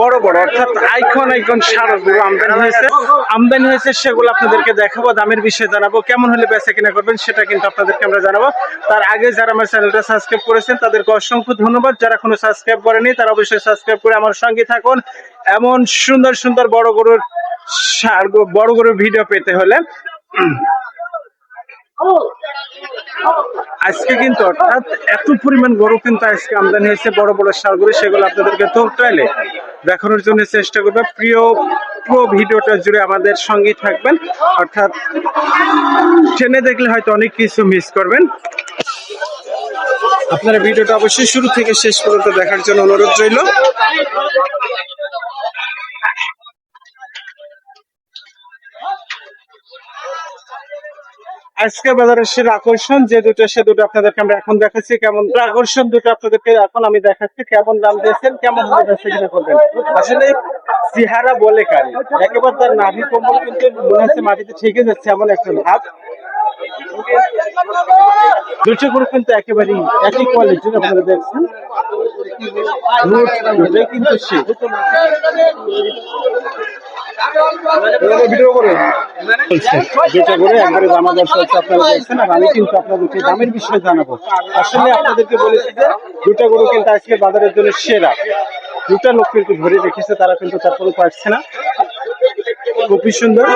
বড় বড়, অর্থাৎ আইকন আইকন সারগুলো আমদানি হয়েছে। আমদানি হয়েছে সেগুলো আপনাদেরকে দেখাবো, দামের বিষয়ে জানাব, কেমন হলে বেচা কিনা করবেন সেটা কিন্তু আপনাদেরকে আমরা জানাব। তার আগে যারা আমার চ্যানেলটা সাবস্ক্রাইব করেছেন, তাদেরকে অসংখ্য ধন্যবাদ। যারা কোনো সাবস্ক্রাইব করেনি তারা অবশ্যই সাবস্ক্রাইব করে আমার সঙ্গে থাকুন। এমন সুন্দর সুন্দর বড় গরুর সার বড় গরুর ভিডিও পেতে হলে। আজকে কিন্তু অর্থাৎ এত পরিমাণ গরু কিন্তু আজকে আমদানি হয়েছে, বড় বড় সারগুলো সেগুলো আপনাদেরকে ট্রাইলে দেখানোর জন্য চেষ্টা করবে। প্রিয়, পুরো ভিডিওটা জুড়ে আমাদের সঙ্গেই থাকবেন। অর্থাৎ ট্রেনে দেখলে হয়তো অনেক কিছু মিস করবেন। আপনারা ভিডিওটা অবশ্যই শুরু থেকে শেষ পর্যন্ত দেখার জন্য অনুরোধ রইল। আজকে বাজারের সেরা আকর্ষণ, যে দুটো, সে দুটো আপনাদেরকে আমরা এখন দেখাচ্ছি। কেমন আকর্ষণ দুটো আপনাদেরকে এখন আমি দেখাচ্ছি। কেমন দাম দিয়েছেন, কেমন দিয়েছে কিনা আসলে চেহারা বলে কারি। একেবারে তার নাভি কম্বল কিন্তু মনে হচ্ছে মাটিতে ঠেকে যাচ্ছে এমন একটা ভাব। দুটো কিন্তু একেবারেই একই কোয়ালিটির আপনারা দেখছেন। কিন্তু সে। ভিডিও করে। যেটা করে একবারে দামা দর চলছে আপনারা দেখছেন আর আমি কিন্তু আপনাদেরকে দামের বিষয়ে জানাব। আসলে আপনাদেরকে বলেছি যে দুটা গরু কিন্তু আজকে বাজারের জন্য সেরা। দুটা লোক কিন্তু ধরে রেখেছে তারা কিন্তু তারপরে পারছে না। খুবই সুন্দর।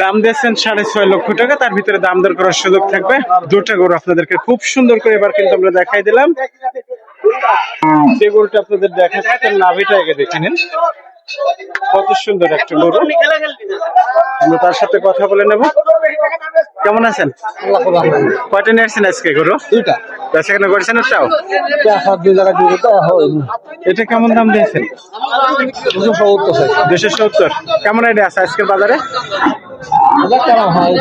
দাম দিয়েছেন সাড়ে ছয় লক্ষ টাকা তার ভিতরে দাম দর করার সুযোগ থাকবে। দুটা গরু আপনাদেরকে খুব সুন্দর করে এবার কিন্তু আমরা দেখাই দিলাম। যে গরুটা আপনাদের দেখাচ্ছে নাভিটা আগে দেখে নিন। কত সুন্দর একটা গরু। আমরা তার সাথে কথা বলে নেব। কেমন আছেন? কয়টা নিয়ে আসছেন আজকে গরু? দুইটা। কেনা করেছেন দুটো এটা কেমন দাম দিয়েছেন? দুশো সত্তর। দুশো সত্তর। কেমন আইডিয়া আছে আজকের বাজারে? হয়?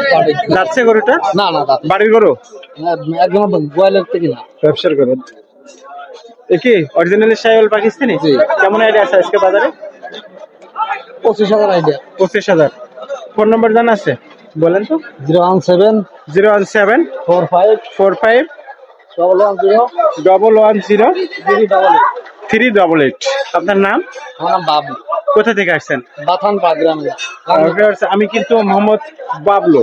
যাচ্ছে গরুটা? না না বাড়ির গরু? একদম গোয়ালের থেকে না। ব্যবসার গরু। এ কি অরিজিনালি সাইওয়াল পাকিস্তানি। কেমন আইডিয়া আছে আজকে বাজারে? পঁচিশ হাজার আইডিয়া পঁচিশ হাজার। ফোন নম্বর জানা আছে? বলেন তো। Zero one seven zero one seven four five four five double one zero double one zero three double three double eight আপনার নাম? আমার নাম বাবু কোথা থেকে আসছেন? বাথান পাগ্রামে আমি কিন্তু মোহাম্মদ বাবলু।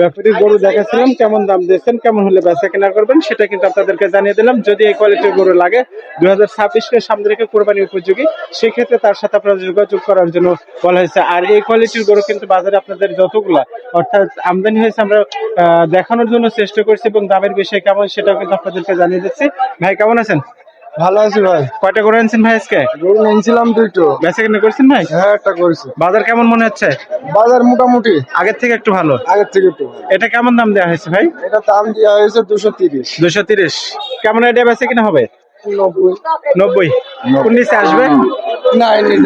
ব্যাপারী গরু দেখাচ্ছিলাম, কেমন দাম দিয়েছেন, কেমন হলে বেচা কেনা করবেন, সেটা কিন্তু আপনাদেরকে জানিয়ে দিলাম। যদি এই কোয়ালিটির গরু লাগে, দুই হাজার ছাব্বিশকে সামনে রেখে কোরবানি উপযোগী, সেক্ষেত্রে তার সাথে আপনারা যোগাযোগ করার জন্য বলা হয়েছে। আর এই কোয়ালিটির গরু কিন্তু বাজারে আপনাদের যতগুলা, অর্থাৎ আমদানি হয়েছে আমরা দেখানোর জন্য চেষ্টা করছি এবং দামের বিষয়ে কেমন সেটাও কিন্তু আপনাদেরকে জানিয়ে দিচ্ছি। ভাই, কেমন আছেন? ভালো আছি ভাই। কয়টা গরু আনছেন ভাই আজকে? গরু নিয়েছিলাম দুইটো। বেচা কেনা করছেন ভাই? হ্যাঁ একটা করেছি। বাজার কেমন মনে হচ্ছে? বাজার মোটামুটি। আগের থেকে একটু ভালো। আগের থেকে একটু এটা কেমন দাম দেওয়া হয়েছে ভাই? এটা দাম দেওয়া হয়েছে দুশো তিরিশ। দুশো তিরিশ। কেমন আইডিয়া বেচে কিনা হবে? নব্বই। নব্বই। উনিশে আসবে? না এমনি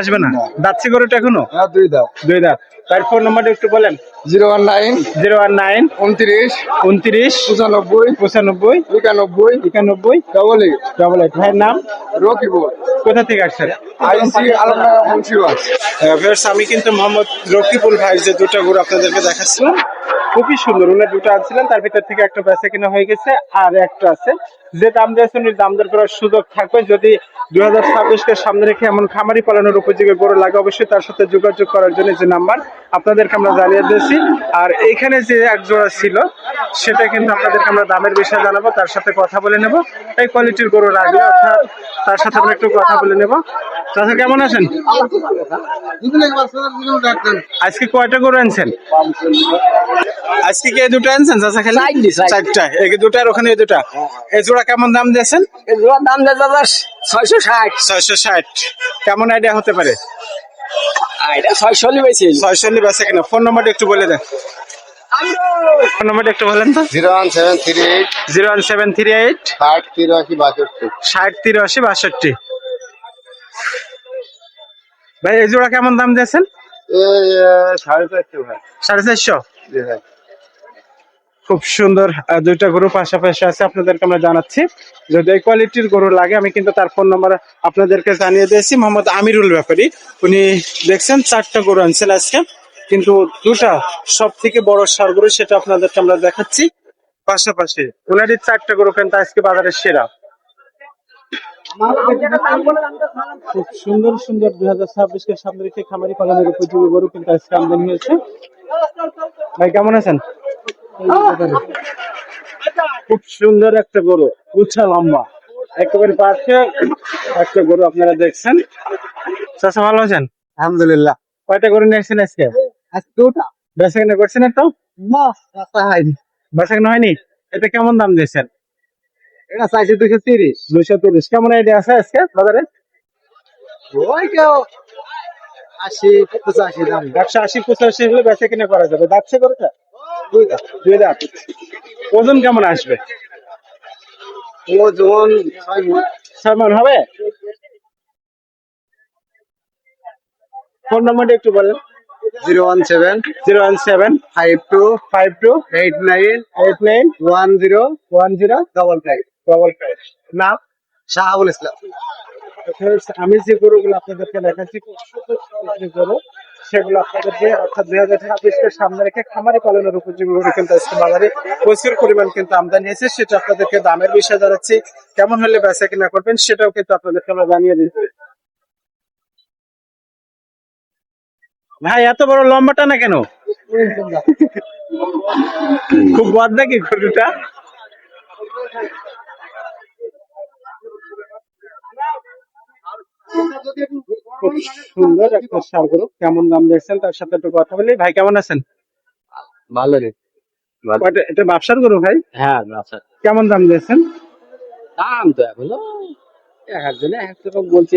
আসবে না। দাচ্ছে গরুটা এখনও? হ্যাঁ দুই দাও দুই দাঁত। তার ফোন নাম্বারটা একটু বলেন। Zero one nine zero one nine উনত্রিশ উনত্রিশ পঁচানব্বই পঁচানব্বই একানব্বই একানব্বই ডবল এইট ডবল এইট ভাইয়ের নাম? রকিবুল। কোথা থেকে আসছেন? আইসি আলমডাঙ্গা মুন্সিগঞ্জ। আহ, আমি কিন্তু মোহাম্মদ রকিবুল ভাই যে দুটো গরু আপনাদেরকে দেখাচ্ছিলাম খুবই সুন্দর। উনি দুটো আনছিলেন তার ভিতর থেকে একটা বেচা কিনা হয়ে গেছে আর একটা আছে। যে দাম দিয়েছেন ওই দাম দর করার সুযোগ থাকবে। যদি দুই হাজার ছাব্বিশকে সামনে রেখে এমন খামারি পালনের উপযোগী গরু লাগে অবশ্যই তার সাথে যোগাযোগ করার জন্য যে নাম্বার আপনাদেরকে আমরা জানিয়ে দিয়েছি। আর এখানে যে এক জোড়া ছিল সেটা কিন্তু আপনাদেরকে আমরা দামের বিষয়ে জানাব তার সাথে কথা বলে নেব। এই কোয়ালিটির গরু রাখবে অর্থাৎ তার সাথে আমরা একটু কথা বলে নেব। চাচা কেমন আছেন? আজকে কয়টা গরু আনছেন? আজকে কি দুটো আনছেন চাচা খালি? চারটি, এই দুটো আর ওখানে দুটা। এই জোড়া কেমন দাম দিয়েছেন? দাম দেয় দাদা ছয়শো ষাট। ছয়শো ষাট। কেমন আইডিয়া হতে পারে? এটা বেছে কিনা? ফোন নাম্বারটা একটু বলে দেন। ফোন নাম্বারটা একটু বলেন তো। Zero one seven three eight zero one seven three eight ষাট তিরাশি বাষট্টি। ষাট তিরাশি বাষট্টি। ভাই এই জোড়া কেমন দাম দিয়েছেন? সাড়ে চারশো ভাই। সাড়ে চারশো? জি ভাই। খুব সুন্দর দুইটা গরু পাশাপাশি আছে আপনাদেরকে আমরা জানাচ্ছি। যদি এই কোয়ালিটির গরু লাগে আমি কিন্তু তার ফোন নাম্বার আপনাদেরকে জানিয়ে দিয়েছি মোহাম্মদ আমিরুল ব্যাপারী। উনি দেখছেন চারটা গরু আনছেন আজকে। কিন্তু দুটা সব থেকে বড় সার গরু সেটা আপনাদেরকে আমরা দেখাচ্ছি। পাশাপাশি ওনারই চারটা গরু কিন্তু আজকে বাজারের সেরা। খুব সুন্দর সুন্দর দুই হাজার ছাব্বিশকে সামনে রেখে খামারি পালনের উপযোগী গরু কিন্তু আজকে আমদানি হয়েছে। ভাই কেমন আছেন? খুব সুন্দর একটা গরু উচ্চা লম্বা। একেবারে পাশে একটা গরু আপনারা দেখছেন। চাষা ভালো আছেন? আলহামদুলিল্লাহ। কয়টা গরু নিয়েছেন আজকে? আজকে করছেন না রাস্তা হয়নি। হয়নি? এটা কেমন দাম দিয়েছেন? এটা চাইছে দুশো তিরিশ। দুইশো তিরিশ। কেমন আইডিয়া আছে আজকে বাজারে? ওই কেউ আশি পঁচাশি দাম। একশো আশি পঁচাশি হলে বেচা কিনা করা যাবে। যাচ্ছে গরুটা? দুই দাম দুই দাঁত। ওজন কেমন আসবে? ও যেমন ছয় মন হবে? ফোন নম্বরটা একটু বলেন। Zero one seven zero one seven five two five two eight nine eight nine one zero one zero double five. Double five. নাম? শাহাবুল ইসলাম। আমি যে গরুগুলো আপনাদেরকে দেখাচ্ছি খুব সুন্দর গরু সেগুলো আপনাদেরকে অর্থাৎ দুই হাজার সামনে রেখে খামারি পালনের উপযোগী কিন্তু আজকে বাজারে প্রচুর পরিমাণ কিন্তু আমদানি হয়েছে। সেটা আপনাদেরকে দামের বিষয়ে জানাচ্ছি, কেমন হলে বেচা কিনা করবেন সেটাও কিন্তু আপনাদেরকে আমরা জানিয়ে দিচ্ছি। ভাই, এত বড় লম্বাটা না কেন? খুব বদ নাকি গরুটা? খুব সুন্দর একটা সার গরু। কেমন দাম দেখছেন তার সাথে একটু কথা বলি। ভাই কেমন আছেন? ভালো রে। কয়টা- এটা ব্যবসার গরু ভাই? হ্যাঁ আচ্ছা কেমন দাম দিয়েছেন? দাম তো এখনও এক একজনে এক রকম বলছে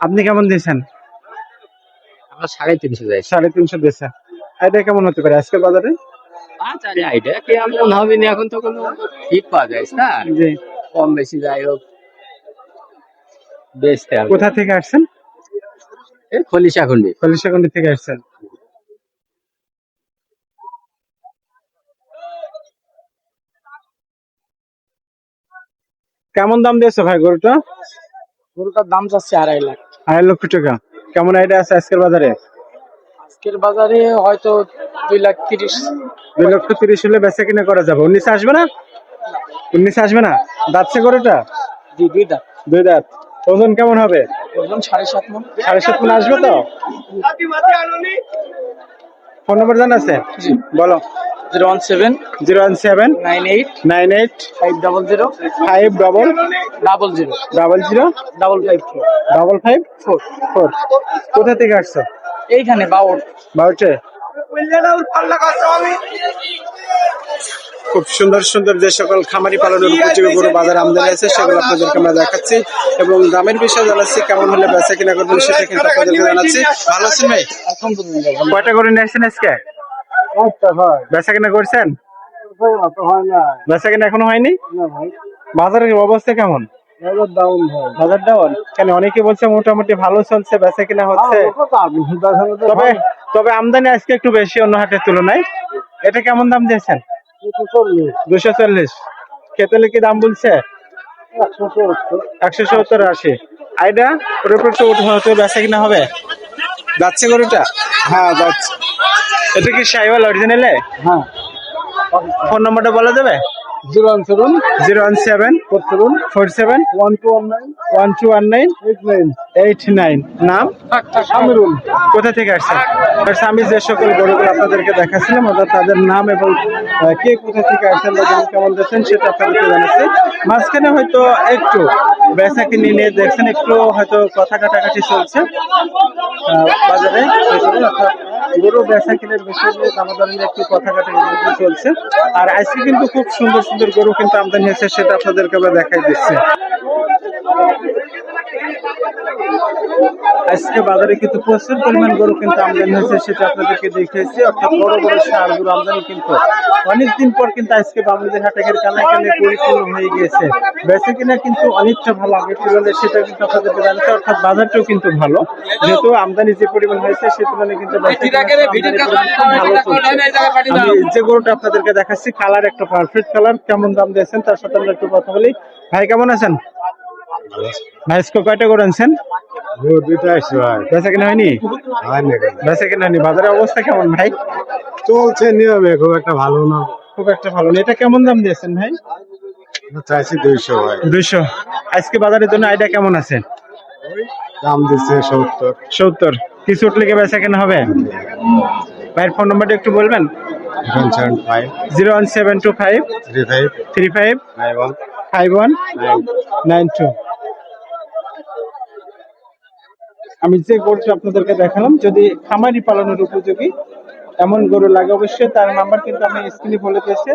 আপনি কেমন দিয়েছেন? আমরা সাড়ে তিনশো যাই সাড়ে তিনশো দিয়েছেন এটা কেমন হতে পারে আজকের বাজারে? আচ্ছা আইডিয়া কেমন হবে না এখন তো কোনো ঠিক পাওয়া যায় না জি। কম বেশি যাই হোক। বেচতে হবে। কোথা থেকে আসছেন? এই খলিশা খুন্ডি। কলিশাকুন্ডি থেকে আসছেন। কেমন দাম দিয়েছ ভাই গরুটা? গরুটার দাম যাচ্ছে আড়াই লাখ। আড়াই লক্ষ টাকা। কেমন আইডিয়া আছে আজকের বাজারে? আজকের বাজারে হয়তো দুই লাখ তিরিশ। দুই লক্ষ তিরিশ হলে বেচা কিনা করা যাবে। উনিশে আসবে না? উনিশে আসবে না? দাচ্ছে গরুটা? জি দুই দাম দুই দাঁত। ওজন কেমন হবে? ওজন সাড়ে সাত মন। সাড়ে সাত মন আসবে তো? ফোন নম্বর জানা আছে? বলো। Zero one seven zero one seven nine eight nine eight five double zero five double double zero. Double zero double five four. Double five four. Four. কোথা থেকে আসছো? এইখানে বাউট বাউটে খুব সুন্দর সুন্দর যে সকল খামারি পালনের উপযোগী গরু বাজার আমদানি আছে সেগুলো আপনাদেরকে আমরা দেখাচ্ছি। এবং দামের বিষয়ে জানাচ্ছি কেমন হলে বেচা কিনা করবেন সেটা কিন্তু আপনাদেরকে জানাচ্ছি। ভালো আছেন ভাই? কয়টা করে নিয়েছেন আজকে? বেচা কিনা করছেন? বেচা কিনা এখনও হয়নি? বাজারের অবস্থা কেমন? বাজার ডাউন কেন অনেকে বলছে মোটামুটি ভালো চলছে বেচা কিনা হচ্ছে। তবে তবে আমদানি আজকে একটু বেশি অন্য হাটের তুলনায়। এটা কেমন দাম দিয়েছেন? দুশো চল্লিশ। খেতেলে কি দাম বলছে? একশো সত্তর আশি। আইডা ওর উপর তো উঠে বেচা কিনা হবে? যাচ্ছে গরুটা? হ্যাঁ যাচ্ছে। এটা কি সাইওয়াল অরিজিনালে হ্যাঁ। ফোন নম্বরটা বলা যাবে zero one seven zero one seven four seven four seven one two one nine one two one nine eight nine. Eight nine. নাম? আমিরুল। কোথা থেকে আসছেন? আমি যে সকল গরুগুলো আপনাদেরকে দেখাচ্ছিলাম অর্থাৎ তাদের নাম এবং কে কোথা থেকে আসছেন বা দাম কেমন দিচ্ছেন সেটা আপনাদেরকে জানাচ্ছি। মাঝখানে হয়তো একটু বেচা কিনে নিয়ে দেখছেন একটু হয়তো কথা কাটাকাটি চলছে বাজারে অর্থাৎ গরু বেচা কিনের বিষয় একটি দামাদামি কথা কাটাকাটি চলছে। আর আজকে কিন্তু খুব সুন্দর সুন্দর গরু কিন্তু আমদানি হয়েছে, সেটা আপনাদেরকে আমরা দেখাই দিচ্ছি। আজকে বাজারে কিন্তু প্রচুর পরিমাণ গরু কিন্তু আমদানি হয়েছে সেটা আপনাদেরকে দেখিয়েছি। অর্থাৎ বড় বড় সার গরু আমদানি কিন্তু অনেকদিন পর কিন্তু আজকে বামুদের হাটের কানায় কানায় পরিপূর্ণ হয়ে গিয়েছে। বেঁচে কিনা কিন্তু অনেকটা ভালো আগের তুলনায় সেটা কিন্তু আপনাদেরকে জানাচ্ছে অর্থাৎ বাজারটাও কিন্তু ভালো। যেহেতু আমদানি যে পরিমাণ হয়েছে সে তুলনায় কিন্তু যে গরুটা আপনাদেরকে দেখাচ্ছি কালার একটা পারফেক্ট কালার কেমন দাম দিয়েছেন তার সাথে আমরা একটু কথা বলি। ভাই কেমন আছেন? ভাই কয়টা গরু আনছেন? দুইটা আসছে ভাই। বেচা কিনা হয়নি? বেচা কিনা হয়নি। বাজারের অবস্থা কেমন ভাই? চলছে নিয়মে খুব একটা ভালো না। খুব একটা ভালো না। এটা কেমন দাম দিয়েছেন ভাই? চাইছি দুইশো ভাই। দুইশো। আজকে বাজারের জন্য আইডিয়া কেমন আছে? দাম দিচ্ছে সত্তর। সত্তর। কিছু উঠলে কি বেচা কেনা হবে? ভাইয়ের ফোন নাম্বারটা একটু বলবেন? Five. Zero one seven two five. Three five. Three five. Nine one. Five one. Nine two. আমি যে গরুটা আপনাদেরকে দেখালাম, যদি খামারি পালনের উপযোগী এমন গরু লাগে, অবশ্যই তার নাম্বার কিন্তু আমি স্ক্রিনে বলে দিয়েছি।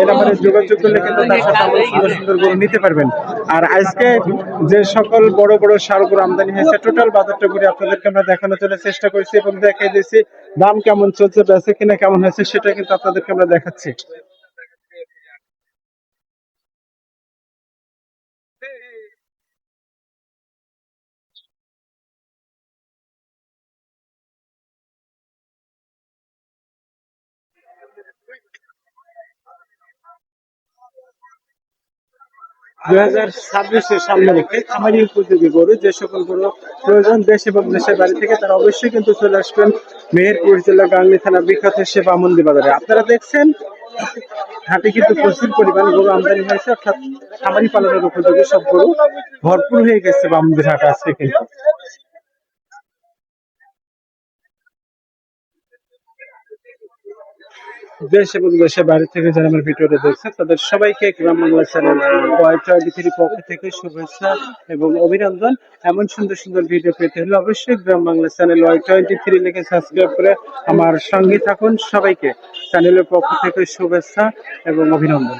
এই নাম্বারে যোগাযোগ করলে কিন্তু তার সাথে সুন্দর সুন্দর গরু নিতে পারবেন। আর আজকে যে সকল বড় বড় সার গরু আমদানি হয়েছে টোটাল বাজারটা ঘুরে আপনাদেরকে আমরা দেখানোর জন্য চেষ্টা করছি এবং দেখাই দিয়েছি, দাম কেমন চলছে, বেচে কিনা কেমন হয়েছে, সেটা কিন্তু আপনাদেরকে আমরা দেখাচ্ছি। দুই হাজার ছাব্বিশের সামনে রেখে খামারি উপযোগী গরু যে সকল গরু প্রয়োজন, দেশ এবং দেশের বাড়ি থেকে তারা অবশ্যই কিন্তু চলে আসবেন মেহেরপুর জেলা গাংলি থানা বিখ্যাত সে মন্দির বাজারে আপনারা দেখছেন, হাটে কিন্তু প্রচুর পরিমাণ গরু আমদানি হয়েছে, অর্থাৎ খামারি পালনের উপযোগী সব গরু ভরপুর হয়ে গেছে বামন্দির হাট আজকে কিন্তু। দেশ এবং দেশের বাইরে থেকে যারা আমার ভিডিওটা দেখছেন তাদের সবাইকে Gram Bangla channel Y twenty three পক্ষ থেকে শুভেচ্ছা এবং অভিনন্দন। এমন সুন্দর সুন্দর ভিডিও পেতে হলে অবশ্যই Gram Bangla channel Y twenty three লিখে সাবস্ক্রাইব করে আমার সঙ্গে থাকুন। সবাইকে চ্যানেলের পক্ষ থেকে শুভেচ্ছা এবং অভিনন্দন।